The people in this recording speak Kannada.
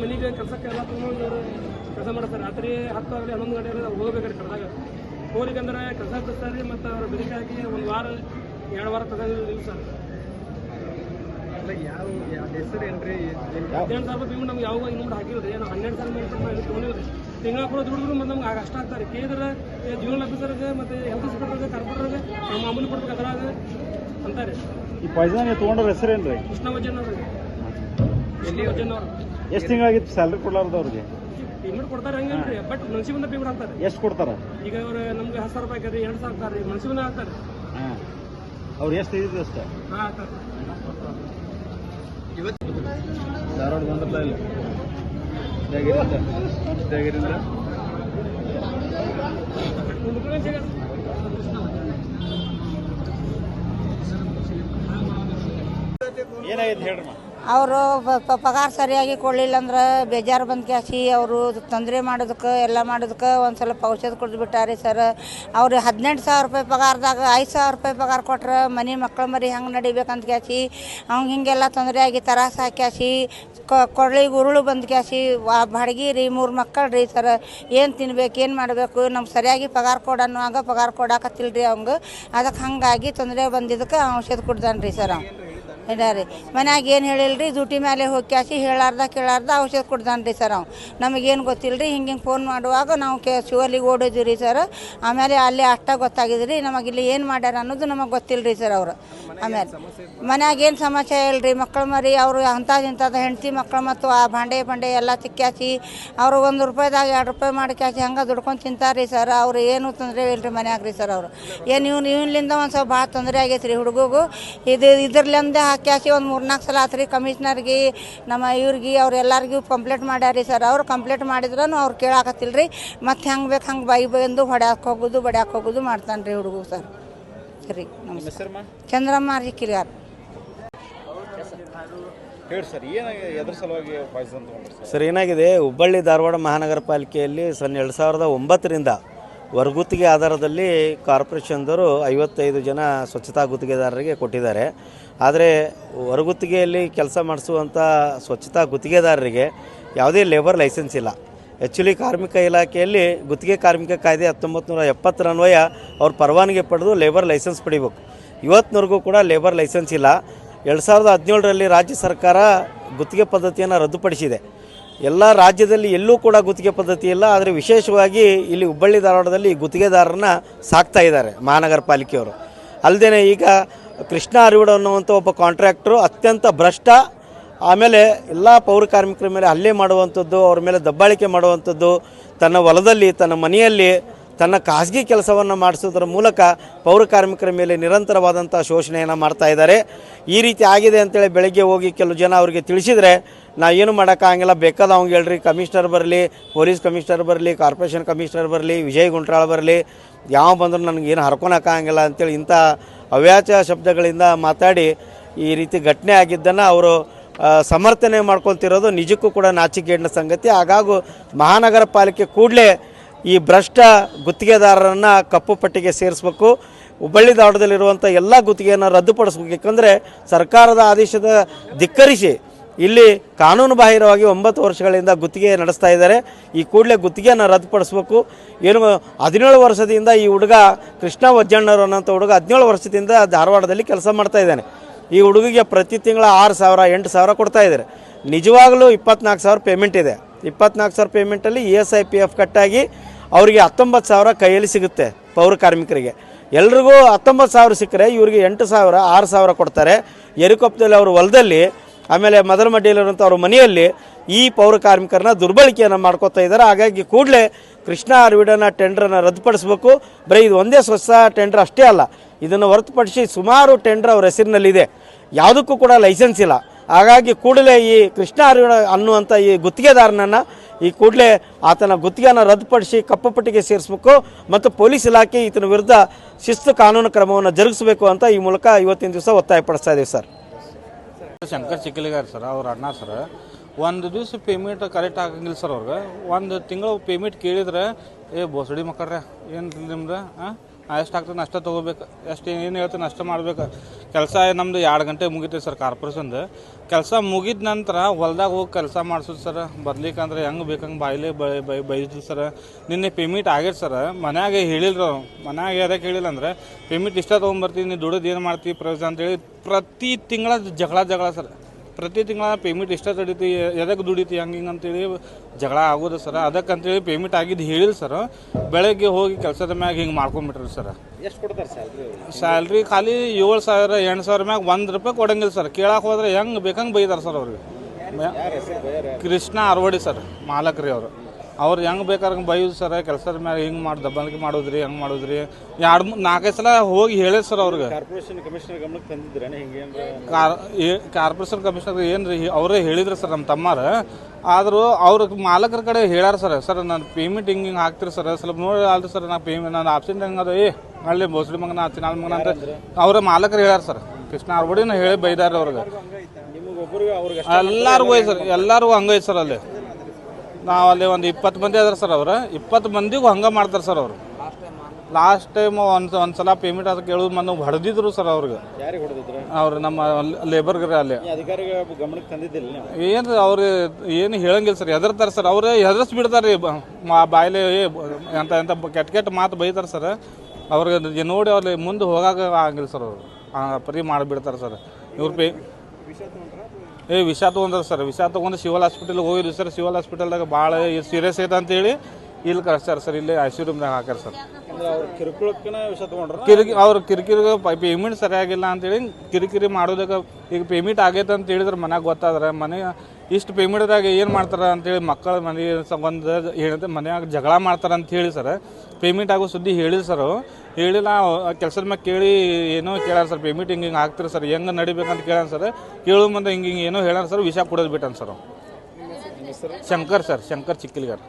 ಮನೆಗೆ ಕೆಲಸಕ್ಕೆ ಎಲ್ಲ ತೊಗೊಂಡು ಕೆಲಸ ಮಾಡ್ತಾರೆ ರಾತ್ರಿ ಹತ್ತು ಆಗಲಿ ಹನ್ನೊಂದು ಗಂಟೆ ಹೋಗ್ಬೇಕಾದ್ರೆ ಕರೆದಾಗ. ಹೋಗ್ಲಿಕ್ಕಂದ್ರೆ ಕೆಲಸ ಬಿಡ್ತಾರೆ ಮತ್ತು ಅವ್ರ ಬೆದರಿಕೆ ಹಾಕಿ ಒಂದು ವಾರ ಎರಡು ವಾರ ತಗೊಂಡಿಲ್ಲ ಸರ್. ಯಾವ ಯಾವ ಹೆಸರು ಏನ್ರಿ? ಹದಿನೆಂಟು ಸಾವಿರ ರೂಪಾಯಿ ನಮ್ಗೆ ಯಾವಾಗ ಇನ್ನೊಂದು ಹಾಕಿರೋದು ಏನು ಹನ್ನೆರಡು ಸಾವಿರ ಮೇಲೆ ತೊಗೊಂಡಿರೋದು ತಿಂಗಳ ಕೂಡ ದುಡಿದ್ರು ಮತ್ತು ನಮ್ಗೆ ಆಗ ಅಷ್ಟ ಆಗ್ತಾರೆ. ಕೇಳಿದ್ರೆ ಜೀವನ ಆಫೀಸರ್ಗೆ ಮತ್ತು ಹೆಲ್ತ್ ಇನ್ಸ್ಪೆಕ್ಟರ್ಗೆ ಕಾರ್ಪೊರೇಟರ್ಗೆ ನಮ್ಮ ಮಾಮೂಲಿ ಕೊಡ್ಬೇಕು ಅದ್ರಾಗ ಅಂತಾರೆ. ಈ ಪಾಯ್ಸನ್ ತೊಗೊಂಡ್ರ ಹೆಸರೇನ್ರಿ? ಕೃಷ್ಣ ವಜ್ಜನ್ ಅವ್ರಿಗೆ ಎಲ್ಲಿ ವಜ್ಜನ್ ಅವ್ರು ಎಷ್ಟು ತಿಂಗಳಾಗಿತ್ತು ಸ್ಯಾಲ್ರಿ ಕೊಡ್ಲಾರ್ದ ಅವ್ರಿಗೆ? ಪೇಮೆಂಟ್ ಕೊಡ್ತಾರೆ ಹಂಗಲ್ರಿ ಬಟ್ ಮನ್ಸಿ ಬಂದ ಪೇಮೆಂಟ್ ಆಗ್ತಾರೆ ಎಷ್ಟು ಕೊಡ್ತಾರ? ಈಗ ಅವ್ರು ನಮ್ಗೆ ಹತ್ತು ಸಾವಿರ ರೂಪಾಯಿ ಹಾಕ್ಯಾರಿ ಎರಡು ಸಾವಿರ ಹಾಕ್ತಾರೆ ಮನ್ಸಿ ಬಂದ ಹಾಕ್ತಾರೆ ಹಾಂ. ಅವ್ರು ಎಷ್ಟು ಇದ್ದು ಅಷ್ಟೇ? ಹಾಂ ಹಾಕ್ತಾರೆ ಧಾರವಾಡ ಇಲ್ಲ ಜಾಗಿರಿಂದ ಏನಾಗೈತೆ ಹೇಳ್ರಿ ಮಾ ಅವರು ಪಗಾರ ಸರಿಯಾಗಿ ಕೊಡಲಿಲ್ಲ ಅಂದ್ರೆ ಬೇಜಾರು ಬಂದು ಕ್ಯಾಸಿ ಅವರು ತೊಂದರೆ ಮಾಡೋದಕ್ಕೆ, ಎಲ್ಲ ಮಾಡೋದಕ್ಕೆ ಒಂದು ಸ್ವಲ್ಪ ಔಷಧ ಕೊಟ್ಬಿಟ್ಟಾರೆ ಸರ್. ಅವ್ರು ಹದಿನೆಂಟು ಸಾವಿರ ರೂಪಾಯಿ ಪಗಾರದಾಗ ಐದು ಸಾವಿರ ರೂಪಾಯಿ ಪಗಾರ ಕೊಟ್ರೆ ಮನೆ ಮಕ್ಕಳು ಮರಿ ಹೆಂಗೆ ನಡಿಬೇಕಂತ ಕ್ಯಾಸಿ ಅವ್ನು ಹಿಂಗೆಲ್ಲ ತೊಂದರೆ ಆಗಿ ತರಾಸ ಹಾಕ್ಯಾಸಿ ಕೊಡ್ಲಿಗೆ ಉರುಳು ಬಂದು ಕ್ಯಾಸಿ ಬಾಡ್ಗಿ ರೀ, ಮೂರು ಮಕ್ಕಳು ರೀ ಸರ್. ಏನು ತಿನ್ಬೇಕು, ಏನು ಮಾಡಬೇಕು, ನಮ್ಗೆ ಸರಿಯಾಗಿ ಪಗಾರ ಕೊಡನ್ನುವಾಗ ಪಗಾರ ಕೊಡಾಕತ್ತಿಲ್ಲ ರೀ ಅವಂಗೆ. ಅದಕ್ಕೆ ಹಾಗಾಗಿ ತೊಂದರೆ ಬಂದಿದ್ದಕ್ಕೆ ಔಷಧ ಕೊಡ್ದಾನೆ ರೀ ಸರ್. ಅವ್ನು ರೀ ಮನ್ಯಾಗ ಏನು ಹೇಳಿಲ್ಲ ರೀ ಡ್ಯೂಟಿ ಮೇಲೆ ಹೋಗಿ ಕ್ಯಾಸಿ ಹೇಳಾರ್ದ ಕೇಳಾರ್ದ ಔಷಧ ಕೊಡ್ದಾನೆ ರೀ ಸರ್ ಅವ್. ನಮಗೇನು ಗೊತ್ತಿಲ್ಲ ರೀ ಹಿಂಗೆ ಹಿಂಗೆ ಫೋನ್ ಮಾಡುವಾಗ ನಾವು ಕೆ ಶಿವಲ್ಲಿಗೆ ಓಡಿದ್ವಿ ರೀ ಸರ್. ಆಮೇಲೆ ಅಲ್ಲಿ ಅಷ್ಟ ಗೊತ್ತಾಗಿದೆ ರೀ ನಮಗೆ ಇಲ್ಲಿ ಏನು ಮಾಡ್ಯಾರ ಅನ್ನೋದು ನಮಗೆ ಗೊತ್ತಿಲ್ಲ ರೀ ಸರ್ ಅವರು. ಆಮೇಲೆ ಮನ್ಯಾಗ ಏನು ಸಮಸ್ಯೆ ಇಲ್ಲ ರೀ ಮಕ್ಕಳು ಮರಿ ಅವರು ಅಂಥದ್ದು ಇಂಥದ್ದು ಹೆಂಡತಿ ಮಕ್ಕಳು ಮತ್ತು ಆ ಭಾಂಡೆ ಬಂಡೆ ಎಲ್ಲ ತಿಕ್ಕ್ಯಾಸಿ ಅವರು ಒಂದು ರೂಪಾಯಿದಾಗ ಎರಡು ರೂಪಾಯಿ ಮಾಡಿ ಕ್ಯಾಸಿ ಹಂಗೆ ದುಡ್ಕೊಂಡು ತಿಂತಾರೆ ರೀ ಸರ್. ಅವ್ರು ಏನು ತೊಂದರೆ ಇಲ್ಲ ರೀ ಮನ್ಯಾಗ ರೀ ಸರ್ ಅವರು. ಏನು ಇವ್ನು ಇವನಿಂದ ಒಂದು ಸ್ವಲ್ಪ ಭಾಳ ತೊಂದರೆ ಆಗೈತೆ ರೀ ಹುಡುಗಗೂ. ಇದು ಇದ್ರಲಿಂದ ಹಾಕ್ಯಾಸಿ ಒಂದು ಮೂರು ನಾಲ್ಕು ಸಲ ಆತ್ರಿ ಕಮಿಷ್ನರ್ಗೆ ನಮ್ಮ ಇವ್ರಿಗೆ ಅವ್ರು ಎಲ್ಲರಿಗೂ ಕಂಪ್ಲೇಂಟ್ ಮಾಡ್ಯಾರಿ ಸರ್ ಅವ್ರು ಕಂಪ್ಲೇಂಟ್ ಮಾಡಿದ್ರೂ ಅವ್ರು ಕೇಳಾಕತ್ತಿಲ್ಲ ರೀ ಮತ್ತೆ ಹೆಂಗೆ ಬೇಕು ಹಂಗೆ ಬೈ ಬಂದು ಹೊಡ್ಯಾಕೆ ಹೋಗೋದು ಬಡ್ಯಾಕೆ ಹೋಗೋದು ಮಾಡ್ತಾನೆ ರೀ ಹುಡುಗರು ಸರ್ ಸರಿ ನಮಸ್ಕಾರ ಚಂದ್ರಮ್ಮ ರೀ ಕಿರಿಯಾರ್. ಹೇಳಿ ಸರ್ ಏನಾಗಿದೆ ಎದ್ರ ಸಲುವಾಗಿ ಪಾಯ್ಸನ್ ತೊಗೊಂಡ್ರಿ ಸರ್ ಸರ್ ಏನಾಗಿದೆ? ಹುಬ್ಬಳ್ಳಿ ಧಾರವಾಡ ಮಹಾನಗರ ಪಾಲಿಕೆಯಲ್ಲಿ ಸನ್ ಎರಡು ಸಾವಿರದ ಒಂಬತ್ತರಿಂದ ಹೊರಗುತ್ತಿಗೆ ಆಧಾರದಲ್ಲಿ ಕಾರ್ಪೊರೇಷನ್ದವರು ಐವತ್ತೈದು ಜನ ಸ್ವಚ್ಛತಾ ಗುತ್ತಿಗೆದಾರರಿಗೆ ಕೊಟ್ಟಿದ್ದಾರೆ. ಆದರೆ ಹೊರಗುತ್ತಿಗೆಯಲ್ಲಿ ಕೆಲಸ ಮಾಡಿಸುವಂಥ ಸ್ವಚ್ಛತಾ ಗುತ್ತಿಗೆದಾರರಿಗೆ ಯಾವುದೇ ಲೇಬರ್ ಲೈಸೆನ್ಸ್ ಇಲ್ಲ. ಆ್ಯಕ್ಚುಲಿ ಕಾರ್ಮಿಕ ಇಲಾಖೆಯಲ್ಲಿ ಗುತ್ತಿಗೆ ಕಾರ್ಮಿಕ ಕಾಯ್ದೆ ಹತ್ತೊಂಬತ್ತು ನೂರ ಎಪ್ಪತ್ತರ ಅನ್ವಯ ಅವ್ರು ಪರವಾನಗಿ ಪಡೆದು ಲೇಬರ್ ಲೈಸೆನ್ಸ್ ಪಡಿಬೇಕು. ಇವತ್ತಿನವರೆಗೂ ಕೂಡ ಲೇಬರ್ ಲೈಸೆನ್ಸ್ ಇಲ್ಲ. ಎರಡು ಸಾವಿರದ ಹದಿನೇಳರಲ್ಲಿ ರಾಜ್ಯ ಸರ್ಕಾರ ಗುತ್ತಿಗೆ ಪದ್ಧತಿಯನ್ನು ರದ್ದುಪಡಿಸಿದೆ. ಎಲ್ಲ ರಾಜ್ಯದಲ್ಲಿ ಎಲ್ಲೂ ಕೂಡ ಗುತ್ತಿಗೆ ಪದ್ಧತಿ ಇಲ್ಲ, ಆದರೆ ವಿಶೇಷವಾಗಿ ಇಲ್ಲಿ ಹುಬ್ಬಳ್ಳಿ ಧಾರವಾಡದಲ್ಲಿ ಗುತ್ತಿಗೆದಾರರನ್ನ ಸಾಕ್ತಾ ಇದ್ದಾರೆ ಮಹಾನಗರ ಪಾಲಿಕೆಯವರು. ಅಲ್ಲದೇ ಈಗ ಕೃಷ್ಣ ಅರಿವಿಡ ಅನ್ನುವಂಥ ಒಬ್ಬ ಕಾಂಟ್ರಾಕ್ಟ್ರು ಅತ್ಯಂತ ಭ್ರಷ್ಟ, ಆಮೇಲೆ ಎಲ್ಲ ಪೌರ ಕಾರ್ಮಿಕರ ಮೇಲೆ ಹಲ್ಲೆ ಮಾಡುವಂಥದ್ದು ಅವ್ರ ಮೇಲೆ ದಬ್ಬಾಳಿಕೆ ಮಾಡುವಂಥದ್ದು ತನ್ನ ಹೊಲದಲ್ಲಿ, ತನ್ನ ಮನೆಯಲ್ಲಿ ತನ್ನ ಖಾಸಗಿ ಕೆಲಸವನ್ನು ಮಾಡಿಸೋದ್ರ ಮೂಲಕ ಪೌರ ಕಾರ್ಮಿಕರ ಮೇಲೆ ನಿರಂತರವಾದಂಥ ಶೋಷಣೆಯನ್ನು ಮಾಡ್ತಾ ಇದ್ದಾರೆ. ಈ ರೀತಿ ಆಗಿದೆ ಅಂತೇಳಿ ಬೆಳಗ್ಗೆ ಹೋಗಿ ಕೆಲವು ಜನ ಅವರಿಗೆ ತಿಳಿಸಿದರೆ, ನಾ ಏನು ಮಾಡೋಕ್ಕಾಗಿಲ್ಲ ಬೇಕಾದ ಅವ್ಗೆ ಹೇಳ್ರಿ, ಕಮಿಷ್ನರ್ ಬರಲಿ, ಪೊಲೀಸ್ ಕಮಿಷ್ನರ್ ಬರಲಿ, ಕಾರ್ಪೊರೇಷನ್ ಕಮಿಷ್ನರ್ ಬರಲಿ, ವಿಜಯ್ ಗುಂಟ್ರಾಳ್ ಬರಲಿ, ಯಾವ ಬಂದರೂ ನನಗೇನು ಹರ್ಕೊಳಕ್ಕಾಗಿಲ್ಲ ಅಂತೇಳಿ ಇಂಥ ಅವ್ಯಾಚ ಶಬ್ದಗಳಿಂದ ಮಾತಾಡಿ ಈ ರೀತಿ ಘಟನೆ ಆಗಿದ್ದನ್ನು ಅವರು ಸಮರ್ಥನೆ ಮಾಡ್ಕೊತಿರೋದು ನಿಜಕ್ಕೂ ಕೂಡ ನಾಚಿಕೆಗೇಡಿನ ಸಂಗತಿ. ಹಾಗಾಗೂ ಮಹಾನಗರ ಪಾಲಿಕೆ ಕೂಡಲೇ ಈ ಭ್ರಷ್ಟ ಗುತ್ತಿಗೆದಾರರನ್ನು ಕಪ್ಪು ಪಟ್ಟಿಗೆ ಸೇರಿಸಬೇಕು. ಹುಬ್ಬಳ್ಳಿ ದಾಟದಲ್ಲಿರುವಂಥ ಎಲ್ಲ ಗುತ್ತಿಗೆಯನ್ನು ರದ್ದುಪಡಿಸ್ಬೇಕು. ಯಾಕಂದರೆ ಸರ್ಕಾರದ ಆದೇಶದ ಧಿಕ್ಕರಿಸಿ ಇಲ್ಲಿ ಕಾನೂನು ಬಾಹಿರವಾಗಿ ಒಂಬತ್ತು ವರ್ಷಗಳಿಂದ ಗುತ್ತಿಗೆ ನಡೆಸ್ತಾ ಇದ್ದಾರೆ. ಈ ಕೂಡಲೇ ಗುತ್ತಿಗೆಯನ್ನು ರದ್ದುಪಡಿಸ್ಬೇಕು. ಏನು ಹದಿನೇಳು ವರ್ಷದಿಂದ ಈ ಹುಡುಗ ಕೃಷ್ಣ ವಜ್ಜಣ್ಣರು ಅನ್ನೋಂಥ ಹುಡುಗ ಹದಿನೇಳು ವರ್ಷದಿಂದ ಧಾರವಾಡದಲ್ಲಿ ಕೆಲಸ ಮಾಡ್ತಾ ಇದ್ದಾನೆ. ಈ ಹುಡುಗಿಗೆ ಪ್ರತಿ ತಿಂಗಳ ಆರು ಸಾವಿರ, ಎಂಟು ಸಾವಿರ ಕೊಡ್ತಾ ಇದ್ದಾರೆ. ನಿಜವಾಗಲೂ ಇಪ್ಪತ್ನಾಲ್ಕು ಸಾವಿರ ಪೇಮೆಂಟ್ ಇದೆ. ಇಪ್ಪತ್ನಾಲ್ಕು ಸಾವಿರ ಪೇಮೆಂಟಲ್ಲಿ E S I P F ಕಟ್ಟಾಗಿ ಅವರಿಗೆ ಹತ್ತೊಂಬತ್ತು ಸಾವಿರ ಕೈಯಲ್ಲಿ ಸಿಗುತ್ತೆ ಪೌರ ಕಾರ್ಮಿಕರಿಗೆ. ಎಲ್ರಿಗೂ ಹತ್ತೊಂಬತ್ತು ಸಾವಿರ ಸಿಕ್ಕರೆ ಇವರಿಗೆ ಎಂಟು ಸಾವಿರ, ಆರು ಸಾವಿರ ಕೊಡ್ತಾರೆ. ಎರಿಕೊಪ್ಪದಲ್ಲಿ ಅವ್ರ ಹೊಲದಲ್ಲಿ, ಆಮೇಲೆ ಮದರ ಮಡ್ಡಿಯಲ್ಲಿರುವಂಥ ಅವ್ರ ಮನೆಯಲ್ಲಿ ಈ ಪೌರ ಕಾರ್ಮಿಕರನ್ನ ದುರ್ಬಳಕೆಯನ್ನು ಮಾಡ್ಕೋತಾ ಇದ್ದಾರೆ. ಹಾಗಾಗಿ ಕೂಡಲೇ ಕೃಷ್ಣ ಅರ್ವಿಡನ ಟೆಂಡ್ರನ್ನು ರದ್ದುಪಡಿಸಬೇಕು. ಬರೀ ಇದು ಒಂದೇ ಸ್ವಚ್ಛ ಟೆಂಡ್ರ್ ಅಷ್ಟೇ ಅಲ್ಲ, ಇದನ್ನು ಹೊರತುಪಡಿಸಿ ಸುಮಾರು ಟೆಂಡ್ರ್ ಅವ್ರ ಹೆಸರಿನಲ್ಲಿದೆ. ಯಾವುದಕ್ಕೂ ಕೂಡ ಲೈಸೆನ್ಸ್ ಇಲ್ಲ. ಹಾಗಾಗಿ ಕೂಡಲೇ ಈ ಕೃಷ್ಣ ಅರ್ವಿಡ ಅನ್ನುವಂಥ ಈ ಗುತ್ತಿಗೆದಾರನನ್ನು ಈ ಕೂಡಲೇ ಆತನ ಗುತ್ತಿಗೆಯನ್ನು ರದ್ದುಪಡಿಸಿ ಕಪ್ಪು ಪಟ್ಟಿಗೆ ಸೇರಿಸಬೇಕು ಮತ್ತು ಪೊಲೀಸ್ ಇಲಾಖೆ ಈತನ ವಿರುದ್ಧ ಶಿಸ್ತು ಕಾನೂನು ಕ್ರಮವನ್ನು ಜರುಗಿಸಬೇಕು ಅಂತ ಈ ಮೂಲಕ ಇವತ್ತಿನ ದಿವಸ ಒತ್ತಾಯಪಡಿಸ್ತಾ ಇದ್ದೀವಿ ಸರ್. ಶಂಕರ್ ಚಿಕ್ಕಲಿಗಾರ್ ಸರ್, ಅವ್ರ ಅಣ್ಣ ಸರ್. ಒಂದು ದಿವಸ ಪೇಮೆಂಟ್ ಕರೆಕ್ಟ್ ಆಗಂಗಿಲ್ಲ ಸರ್ ಅವ್ರಿಗೆ. ಒಂದು ತಿಂಗಳು ಪೇಮೆಂಟ್ ಕೇಳಿದ್ರೆ ಏ, ಬೋಸಡಿ ಮಕ್ಕಳ್ರೆ ಏನು ನಿಮ್ದು ಹಾಂ ಎಷ್ಟು ಆಗ್ತದೆ ಅಷ್ಟೇ ತೊಗೋಬೇಕು. ಎಷ್ಟು ಏನು ಹೇಳ್ತೀನಿ ನಷ್ಟ ಮಾಡ್ಬೇಕು. ಕೆಲಸ ನಮ್ಮದು ಎರಡು ಗಂಟೆ ಮುಗಿತೈತೆ ಸರ್ ಕಾರ್ಪೊರೇಷನ್ದು. ಕೆಲಸ ಮುಗಿದ ನಂತರ ಹೊಲ್ದಾಗ ಹೋಗಿ ಕೆಲಸ ಮಾಡಿಸೋದು ಸರ್. ಬರ್ಲಿಕ್ಕಂದ್ರೆ ಹೆಂಗೆ ಬೇಕಂಗೆ ಬಾಯ್ಲೆ ಬೈ ಬೈ ಬೈದ್ರು ಸರ್. ನಿನ್ನೆ ಪೇಮೆಂಟ್ ಆಗೈತೆ ಸರ್. ಮನೆಯಾಗೆ ಹೇಳಿಲ್ರು ಮನ್ಯಾಗೆ ಯಾರಕ್ಕೆ ಹೇಳಿಲ್ಲ ಅಂದ್ರೆ ಪೇಮೆಂಟ್ ಇಷ್ಟ ತೊಗೊಂಬರ್ತೀನಿ ದುಡಿದು ಏನು ಮಾಡ್ತೀವಿ ಪ್ರಯೋಜನ ಅಂತೇಳಿ ಪ್ರತಿ ತಿಂಗಳ ಜಗಳ ಜಗಳ ಸರ್. ಪ್ರತಿ ತಿಂಗಳ ಪೇಮೆಂಟ್ ಇಷ್ಟ ತಡೀತಿ ಎದಕ್ಕೆ ದುಡಿತಿ ಹಂಗೆ ಹಿಂಗೆ ಅಂತೇಳಿ ಜಗಳ ಆಗೋದು ಸರ್. ಅದಕ್ಕೆ ಅಂತೇಳಿ ಪೇಮೆಂಟ್ ಆಗಿದ್ದು ಹೇಳಿಲ್ಲ ಸರ್. ಬೆಳಗ್ಗೆ ಹೋಗಿ ಕೆಲಸದ ಮ್ಯಾಗ ಹಿಂಗೆ ಮಾಡ್ಕೊಂಬಿಟ್ರಿ ಸರ್. ಎಷ್ಟು ಕೊಡ್ತಾರೆ ಸ್ಯಾಲ್ರಿ ಸ್ಯಾಲ್ರಿ ಖಾಲಿ ಏಳು ಸಾವಿರ ಎಂಟು ಸಾವಿರ ಮ್ಯಾಗ ಒಂದು ರೂಪಾಯಿ ಕೊಡಂಗಿಲ್ಲ ಸರ್. ಕೇಳಕ್ಕೆ ಹೋದ್ರೆ ಹೆಂಗೆ ಬೇಕಂಗೆ ಬೈತಾರೆ ಸರ್ ಅವ್ರಿಗೆ ಕೃಷ್ಣ ಅರವಡಿ ಸರ್ ಮಾಲಕ್ರಿ ಅವರು. ಅವ್ರು ಹೆಂಗೆ ಬೇಕಾದ್ರೆ ಬೈಯೋದು ಸರ್ ಕೆಲಸದ ಮೇಲೆ ಹಿಂಗೆ ಮಾಡಿ ದಬ್ಬಾಳಿಕೆ ಮಾಡೋದ್ರಿ ಹಂಗೆ ಮಾಡೋದ್ರಿ. ಎರಡು ಮೂರು ನಾಲ್ಕೈದು ಸಲ ಹೋಗಿ ಹೇಳಿದ್ರು ಸರ್ ಅವ್ರಿಗೆ. ಕಾರ್ಪೊರೇಷನ್ ಕಮಿಷನರ್ ಗಮನಕ್ಕೆ ತಂದಿದ್ರೇನೆ ಹಿಂಗೆ ಕಾರ್ ಕಾರ್ಪೊರೇಷನ್ ಕಮಿಷನರ್ ಏನು ರೀ ಅವರೇ ಹೇಳಿದ್ರು ಸರ್ ನಮ್ಮ ತಮ್ಮಾರ. ಆದರೂ ಅವ್ರ ಮಾಲಕರ ಕಡೆ ಹೇಳ್ಯಾರ ಸರ್ ಸರ್ ನಾನು ಪೇಮೆಂಟ್ ಹಿಂಗೆ ಹಿಂಗೆ ಹಾಕ್ತೀರಿ ಸರ್ ಸ್ವಲ್ಪ ನೋಡಿ ಅಲ್ರಿ ಸರ್ ನಾ ಪೇಮೆಂಟ್ ನಾನು ಆಪ್ಷನ್ ಹೆಂಗೆ ಅದ? ಏ ಅಲ್ಲಿ ಬೋಸ್ಡಿ ಮಗನ ಹಚ್ಚಿನ ಮಗನ ಅಂತ ಅವ್ರ ಮಾಲಕರು ಹೇಳ್ಯಾರ ಸರ್. ಕೃಷ್ಣ ಅರ್ಬಡಿನ ಹೇಳಿ ಬೈದಾರ ಅವ್ರಿಗೆ. ಎಲ್ಲರಿಗೂ ಸರ್ ಎಲ್ಲರಿಗೂ ಹಂಗೈತೆ ಸರ್ ಅಲ್ಲಿ. ನಾವು ಅಲ್ಲಿ ಒಂದು ಇಪ್ಪತ್ತು ಮಂದಿ ಅದಾರ ಸರ್ ಅವ್ರು. ಇಪ್ಪತ್ತು ಮಂದಿಗೂ ಹಂಗೆ ಮಾಡ್ತಾರೆ ಸರ್ ಅವರು. ಲಾಸ್ಟ್ ಟೈಮ್ ಒಂದು ಒಂದು ಸಲ ಪೇಮೆಂಟ್ ಅದಕ್ಕೆ ಕೇಳೋದು ಮನೆ ಹೊಡೆದಿದ್ರು ಸರ್ ಅವ್ರಿಗೆ. ಯಾರಿಗೆ ಹೊಡೆದಿದ್ರ? ಅವ್ರು ನಮ್ಮ ಲೇಬರ್ಗರ ಅಲ್ಲಿ. ಅಧಿಕಾರಿಗಳ ಗಮನಕ್ಕೆ ತಂದಿದ್ದಿಲ್ಲ ಏನು ಅವ್ರು ಏನು ಹೇಳಂಗಿಲ್ಲ ಸರ್. ಹೆದರ್ತಾರೆ ಸರ್. ಅವ್ರೇ ಹೆದರ್ಸ್ ಬಿಡ್ತಾರೆ ರೀ. ಬ- ಮಾ- ಬಾಯ್ಲೆ ಎಂತ ಎಂತ ಕೆಟ್ಟ ಕೆಟ್ಟ ಮಾತು ಬೈತಾರೆ ಸರ್. ಅವ್ರಿಗೆ ನೋಡಿ ಅವ್ರಲ್ಲಿ ಮುಂದೆ ಹೋಗಾಕ ಆಗಂಗಿಲ್ಲ ಸರ್ ಅವರು. ಪರಿ ಮಾಡಿಬಿಡ್ತಾರೆ ಸರ್. ಇವ್ರ ಪೇ ಏ, ವಿಷ ತೊಗೊಂಡ್ರೆ ಸರ್. ವಿಷ ತೊಗೊಂಡು ಸಿವಲ್ ಹಾಸ್ಪಿಟಲ್ಗೆ ಹೋಗಿದ್ವಿ ಸರ್. ಸಿವಲ್ ಹಾಸ್ಪಿಟಲ್ದಾಗ ಭಾಳ ಸೀರಿಯಸ್ ಐತೆ ಅಂತೇಳಿ ಇಲ್ಲಿ ಕಳಿಸ್ತಾರೆ ಸರ್. ಇಲ್ಲಿ ಐ ಸಿ ರೂಮ್ದಾಗ ಹಾಕ್ಯಾರ ಸರ್. ಕಿರಿಕಿ ಅವ್ರ ಕಿರಿಕಿರಿ ಪೇಮೆಂಟ್ ಸರಿಯಾಗಿಲ್ಲ ಅಂತೇಳಿ ಕಿರಿಕಿರಿ ಮಾಡೋದಕ್ಕೆ ಈಗ ಪೇಮೆಂಟ್ ಆಗೈತೆ ಅಂತ ಹೇಳಿದ್ರೆ ಮನೆಗೆ ಗೊತ್ತಾದ್ರೆ ಮನೆ ಇಷ್ಟು ಪೇಮೆಂಟ್ದಾಗ ಏನು ಮಾಡ್ತಾರೆ ಅಂತೇಳಿ ಮಕ್ಕಳ ಮನೆ ಸಂಬಂಧ ಹೇಳಿದ್ರೆ ಮನ್ಯಾಗ ಜಗಳ ಮಾಡ್ತಾರೆ ಅಂತ ಹೇಳಿ ಸರ್. ಪೇಮೆಂಟ್ ಆಗೋ ಸುದ್ದಿ ಹೇಳಿಲ್ಲ ಸರ್ ಹೇಳಿಲ್ಲ ಕೆಲಸದ ಮ್ಯಾಗ ಕೇಳಿ ಏನೋ ಕೇಳಾರ ಸರ್ ಪೇಮೆಂಟ್ ಹಿಂಗೆ ಹಿಂಗೆ ಆಗ್ತಾರೆ ಸರ್ ಹೆಂಗೆ ನಡಿಬೇಕಂತ ಕೇಳ್ಯಾನ ಸರ್. ಕೇಳೋ ಮುಂದೆ ಹಿಂಗೆ ಹಿಂಗೆ ಏನೋ ಹೇಳ್ಯಾರ ಸರ್ ವಿಷ ಕೊಡೋದು ಬಿಟ್ಟಾನ ಸರ್ ಶಂಕರ್ ಸರ್ ಶಂಕರ್ ಚಿಕ್ಕಿಲ್ಗಾರ್.